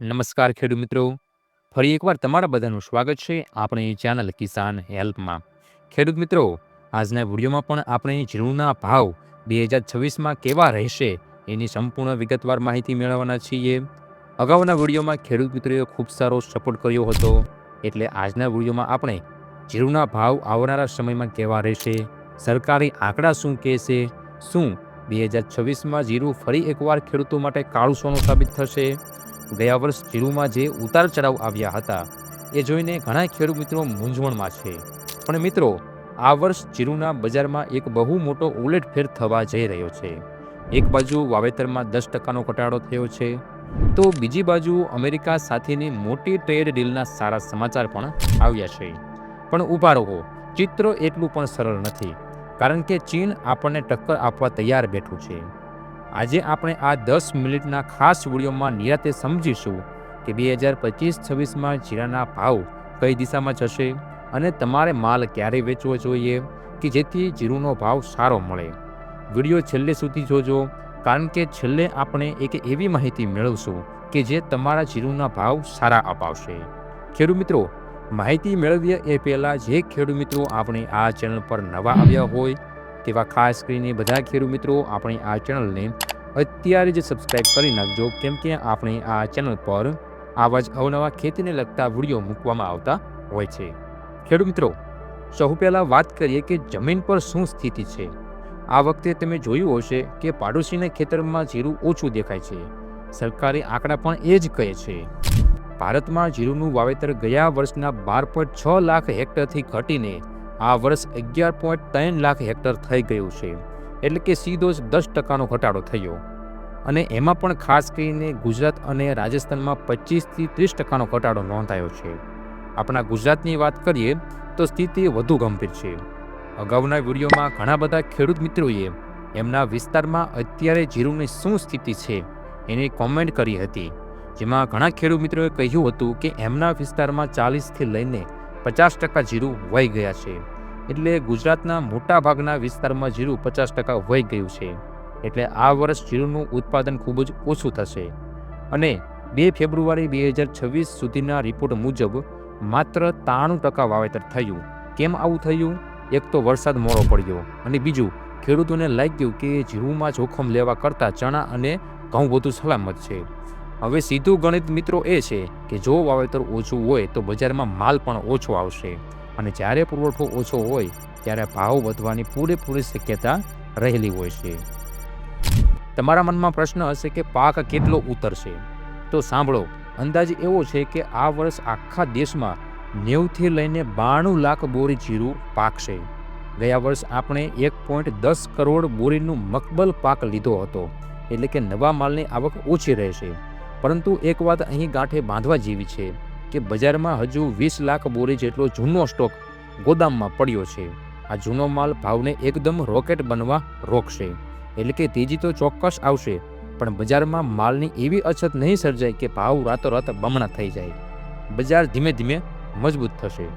નમસ્કાર ખેડૂત મિત્રો. ફરી એકવાર તમારા બધાનું સ્વાગત છે આપણી ચેનલ કિસાન હેલ્પમાં. ખેડૂત મિત્રો, આજના વિડીયોમાં પણ આપણે જીરુના ભાવ બે હજાર છવ્વીસમાં કેવા રહેશે એની સંપૂર્ણ વિગતવાર માહિતી મેળવવાના છીએ. અગાઉના વિડીયોમાં ખેડૂત મિત્રોએ ખૂબ સારો સપોર્ટ કર્યો હતો. એટલે આજના વિડીયોમાં આપણે જીરુના ભાવ આવનારા સમયમાં કેવા રહેશે, સરકારી આંકડા શું કહેશે, શું બે હજાર છવ્વીસમાં જીરું ફરી એકવાર ખેડૂતો માટે કાળું સોનું સાબિત થશે ગયા વર્ષ જીરુમાં જે ઉતાર ચઢાવ આવ્યા હતા, એ જોઈને ઘણા ખેડૂત મિત્રો મૂંઝવણમાં છે. પણ મિત્રો, આ વર્ષ જીરુના બજારમાં એક બહુ મોટો ઉલટફેર થવા જઈ રહ્યો છે. એક બાજુ વાવેતરમાં દસ ટકાનો ઘટાડો થયો છે. તો બીજી બાજુ અમેરિકા સાથેની મોટી ટ્રેડ ડીલના સારા સમાચાર પણ આવ્યા છે. પણ ઊભા રહો, ચિત્ર એટલું પણ સરળ નથી, કારણ કે ચીન આપણને ટક્કર આપવા તૈયાર બેઠું છે. આજે આપણે આ દસ મિનિટના ખાસ વિડીયોમાં નિરાતે સમજીશું કે બે હજાર પચીસ છવ્વીસમાં જીરાના ભાવ કઈ દિશામાં જશે અને તમારે માલ ક્યારે વેચવો જોઈએ કે જેથી જીરુનો ભાવ સારો મળે. વીડિયો છેલ્લે સુધી જોજો, કારણ કે છેલ્લે આપણે એક એવી માહિતી મેળવશું કે જે તમારા જીરુના ભાવ સારા અપાવશે. ખેડૂત મિત્રો, માહિતી મેળવીએ એ પહેલાં જે ખેડૂત મિત્રો આપણે આ ચેનલ પર નવા આવ્યા હોય તેવા ખાસ કરીને બધા ખેડૂત મિત્રો, આપણી આ ચેનલને અત્યારે જ સબસ્ક્રાઇબ કરી નાખજો, કેમ કે આપણે આ ચેનલ પર આવા જ અવનવા ખેતીને લગતા વીડિયો મૂકવામાં આવતા હોય છે. ખેડૂત મિત્રો, સૌ પહેલાં વાત કરીએ કે જમીન પર શું સ્થિતિ છે? આ વખતે તમે જોયું હશે કે પાડોશીના ખેતરમાં જીરું ઓછું દેખાય છે. સરકારી આંકડા પણ એ જ કહે છે. ભારતમાં જીરુનું વાવેતર ગયા વર્ષના બાર પોઈન્ટ છ લાખ હેક્ટરથી ઘટીને આ વર્ષ અગિયાર પોઈન્ટ ત્રણ લાખ હેક્ટર થઈ ગયું છે, એટલે કે સીધો જ દસ ટકાનો ઘટાડો થયો. અને એમાં પણ ખાસ કરીને ગુજરાત અને રાજસ્થાનમાં પચીસથી ત્રીસ ટકાનો ઘટાડો નોંધાયો છે. આપણા ગુજરાતની વાત કરીએ, તો સ્થિતિ વધુ ગંભીર છે. અગાઉના વિડીયોમાં ઘણા બધા ખેડૂત મિત્રોએ એમના વિસ્તારમાં અત્યારે જીરુની શું સ્થિતિ છે, એની કોમેન્ટ કરી હતી. જેમાં ઘણા ખેડૂત મિત્રોએ કહ્યું હતું કે એમના વિસ્તારમાં ચાલીસથી લઈને પચાસ ટકા જીરું વહી ગયા છે. એટલે ગુજરાતના મોટા ભાગના વિસ્તારમાં જીરું પચાસ ટકા વહી ગયું છે. એટલે આ વર્ષ જીરુંનું ઉત્પાદન ખૂબ જ ઓછું થશે. અને બે ફેબ્રુઆરી બે હજાર છવ્વીસ સુધીના રિપોર્ટ મુજબ માત્ર ત્રાણું ટકા વાવેતર થયું. કેમ આવું થયું? એક તો વરસાદ મોડો પડ્યો. અને બીજું, ખેડૂતોને લાગ્યું કે જીરુંમાં જોખમ લેવા કરતાં ચણા અને ઘઉં વધુ સલામત છે. હવે સીધું ગણિત મિત્રો એ છે કે જો વાવેતર ઓછું હોય તો બજારમાં માલ પણ ઓછો આવશે. અને જ્યારે પુરવઠો ઓછો હોય, ત્યારે ભાવ વધવાની પૂરેપૂરી શક્યતા રહેલી હોય છે. તમારા મનમાં પ્રશ્ન હશે કે પાક કેટલો ઉતરશે? તો સાંભળો, અંદાજ એવો છે કે આ વર્ષ આખા દેશમાં નેવથી લઈને બાણું લાખ બોરી જીરું પાકશે. ગયા વર્ષ આપણે એક પોઈન્ટ દસ કરોડ બોરીનું મકબલ પાક લીધો હતો, એટલે કે નવા માલની આવક ઓછી રહેશે. પરંતુ એક વાત અહીં ગાંઠે બાંધવા જેવી છે. કે બજારમાં હજુ વીસ લાખ બોરી જેટલો જૂનો સ્ટોક ગોદામમાં પડ્યો છે. આ જૂનો માલ ભાવને એકદમ રોકેટ બનવા રોકશે. એટલે કે તેજી તો ચોક્કસ આવશે, પણ બજારમાં માલની એવી અછત નહીં સર્જાય કે ભાવ રાતોરાત બમણા થઈ જાય. બજાર ધીમે ધીમે મજબૂત થશે.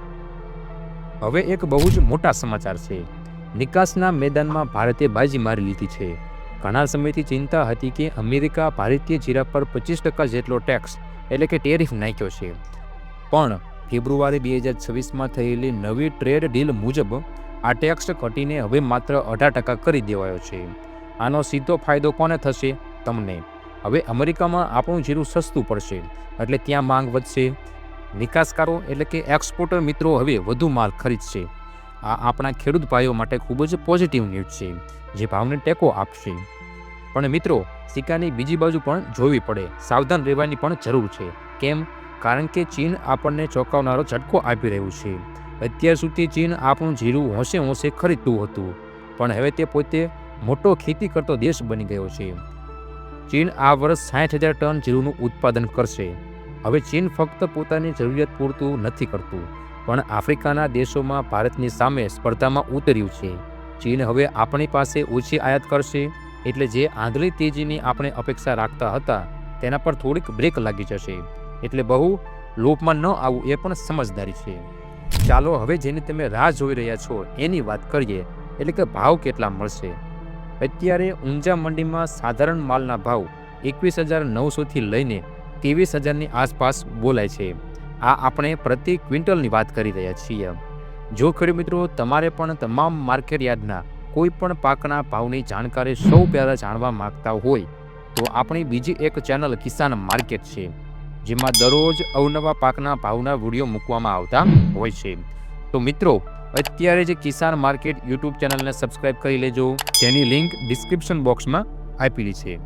હવે એક બહુ જ મોટા સમાચાર છે. નિકાસના મેદાનમાં ભારતે બાજી મારી લીધી છે. ઘણા સમયથી ચિંતા હતી કે અમેરિકા ભારતીય જીરા પર પચીસ ટકા જેટલો ટેક્સ એટલે કે ટેરિફ નાખ્યો છે. પણ ફેબ્રુઆરી બે હજાર છવ્વીસમાં થયેલી નવી ટ્રેડ ડીલ મુજબ આ ટેક્સ ઘટીને હવે માત્ર અઢાર ટકા કરી દેવાયો છે. આનો સીધો ફાયદો કોને થશે? તમને. હવે અમેરિકામાં આપણું જીરું સસ્તું પડશે, એટલે ત્યાં માંગ વધશે. નિકાસકારો એટલે કે એક્સપોર્ટર મિત્રો હવે વધુ માલ ખરીદશે. આ આપણા ખેડૂત ભાઈઓ માટે ખૂબ જ પોઝિટિવ ન્યૂઝ છે, જે ભાવને ટેકો આપશે. પણ મિત્રો, સિક્કાની બીજી બાજુ પણ જોવી પડે. સાવધાન રહેવાની પણ જરૂર છે. કેમ? કારણ કે ચીન આપણને ચોંકાવનારો ઝટકો આપી રહ્યું છે. અત્યાર સુધી ચીન આપણું જીરું હોંશે હોંશે ખરીદતું હતું, પણ હવે તે પોતે મોટો ખેતી કરતો દેશ બની ગયો છે. ચીન આ વર્ષ સાઠ હજાર ટન જીરુંનું ઉત્પાદન કરશે. હવે ચીન ફક્ત પોતાની જરૂરિયાત પૂરતું નથી કરતું, પણ આફ્રિકાના દેશોમાં ભારતની સામે સ્પર્ધામાં ઉતર્યું છે. ચીન હવે આપણી પાસે ઓછી આયાત કરશે, એટલે જે આંધળી તેજીની આપણે અપેક્ષા રાખતા હતા, તેના પર થોડીક બ્રેક લાગી જશે. એટલે બહુ લોપમાં ન આવવું એ પણ સમજદારી છે. ચાલો, હવે જેની તમે રાહ જોઈ રહ્યા છો, એની વાત કરીએ. એટલે કે ભાવ કેટલા મળશે? અત્યારે ઊંઝા મંડીમાં સાધારણ માલના ભાવ એકવીસ હજાર નવસોથી લઈને ત્રેવીસ હજારની આસપાસ બોલાય છે. આ આપણે પ્રતિ ક્વિન્ટલની વાત કરી રહ્યા છીએ. જો ખેડૂત મિત્રો, તમારે પણ તમામ માર્કેટ યાર્ડના કોઈ પણ પાકના ભાવની જાણકારી સૌ પહેલાં જાણવા માગતા હોય, તો આપણી બીજી એક ચેનલ કિસાન માર્કેટ છે. જેમાં દરરોજ અવનવા પાકના ભાવના વીડિયો મૂકવામાં આવતા હોય છે. તો મિત્રો, અત્યારે જે કિસાન માર્કેટ યુટ્યુબ ચેનલને સબસ્ક્રાઇબ કરી લેજો. તેની લિંક ડિસ્ક્રિપ્શન બોક્સમાં આપેલી છે.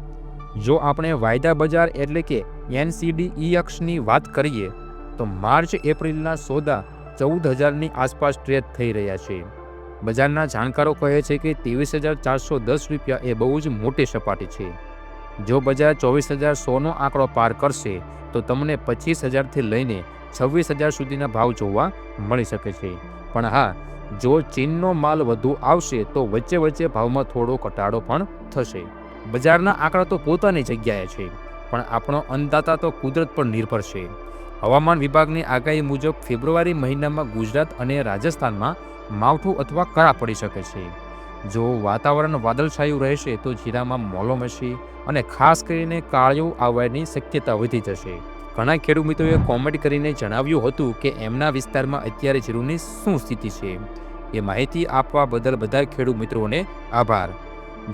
જો આપણે વાયદા બજાર એટલે કે એનસીડી અક્ષની વાત કરીએ, તો માર્ચ એપ્રિલના સોદા ચૌદ હજારની આસપાસ ટ્રેડ થઈ રહ્યા છે. બજારના જાણકારો કહે છે કે ત્રેવીસ હજાર ચારસો દસ રૂપિયા એ બહુ જ મોટી સપાટી છે. જો બજાર ચોવીસ હજાર સોનો આંકડો પાર કરશે, તો તમને પચીસ હજારથી લઈને છવ્વીસ હજાર સુધીના ભાવ જોવા મળી શકે છે. પણ હા, જો ચીનનો માલ વધુ આવશે, તો વચ્ચે વચ્ચે ભાવમાં થોડો ઘટાડો પણ થશે. બજારના આંકડા તો પોતાની જગ્યાએ છે, પણ આપણો અંદાતા તો કુદરત પર નિર્ભર છે. હવામાન વિભાગની આગાહી મુજબ ફેબ્રુઆરી મહિનામાં ગુજરાત અને રાજસ્થાનમાં માવઠું અથવા કરા પડી શકે છે. જો વાતાવરણ વાદળછાયું રહેશે તો જીરામાં મોલો મચી અને ખાસ કરીને કાળિયું આવવાની શક્યતા વધી જશે. ઘણા ખેડૂત મિત્રોએ કોમેન્ટ કરીને જણાવ્યું હતું કે એમના વિસ્તારમાં અત્યારે જીરુની શું સ્થિતિ છે? એ માહિતી આપવા બદલ બધા ખેડૂત મિત્રોને આભાર.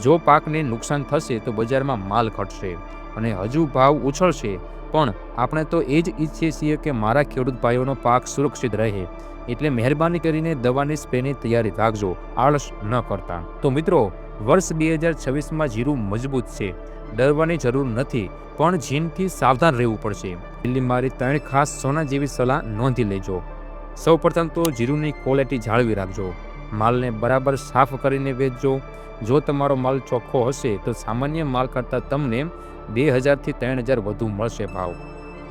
જો પાકને નુકસાન થશે તો બજારમાં માલ ઘટશે. અને હજુ ભાવ ઉછળશે. પણ આપણે તો એ જ ઈચ્છીએ છીએ કે મારા ખેડૂત ભાઈઓનો પાક સુરક્ષિત રહે. એટલે મહેરબાની કરીને દવાની સ્પ્રેની તૈયારી રાખજો. આળસ ન કરતા. તો મિત્રો, વર્ષ બે હજાર છવ્વીસમાં જીરું મજબૂત છે. ડરવાની જરૂર નથી, પણ જીનથી સાવધાન રહેવું પડશે. દિલ્હી મારી ત્રણ ખાસ સોના જેવી સલાહ નોંધી લેજો. સૌ પ્રથમ તો જીરુની ક્વોલિટી જાળવી રાખજો. માલને બરાબર સાફ કરીને વેચજો. જો તમારો માલ ચોખ્ખો હશે, તો સામાન્ય માલ કરતાં તમને બે હજારથી ત્રણ હજાર વધુ મળશે ભાવ.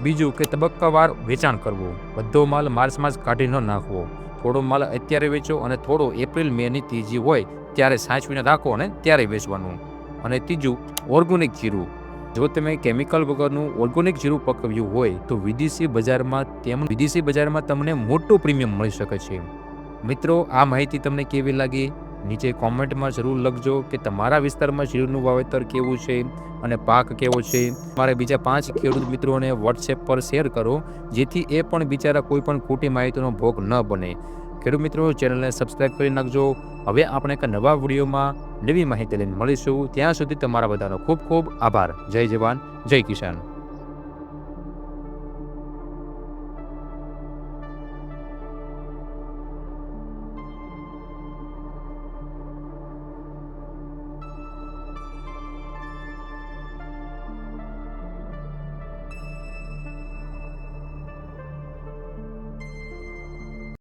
બીજું કે તબક્કાવાર વેચાણ કરવું. બધો માલ માર્ચમાં જ કાઢી ન નાખવો. થોડો માલ અત્યારે વેચો અને થોડો એપ્રિલ મેની ત્રીજી હોય ત્યારે સાચવીને રાખો અને ત્યારે વેચવાનું. અને ત્રીજું, ઓર્ગોનિક જીરું. જો તમે કેમિકલ વગરનું ઓર્ગોનિક જીરું પકવ્યું હોય તો વિદેશી બજારમાં તેમ, વિદેશી બજારમાં તમને મોટું પ્રીમિયમ મળી શકે છે. મિત્રો, આ માહિતી તમને કેવી લાગી? નીચે કોમેન્ટમાં જરૂર લખજો કે તમારા વિસ્તારમાં જીરુંનું વાવેતર કેવું છે અને પાક કેવો છે. મારે બીજા પાંચ ખેડૂત મિત્રોને વોટ્સએપ પર શેર કરો, જેથી એ પણ બિચારા કોઈ પણ ખોટી માહિતીનો ભોગ ન બને. ખેડૂત મિત્રો, ચેનલને સબસ્ક્રાઇબ કરી નાખજો. હવે આપણે એક નવા વિડીયોમાં નવી માહિતી લઈને મળીશું. ત્યાં સુધી તમારા બધાનો ખૂબ ખૂબ આભાર. જય જવાન, જય કિસાન.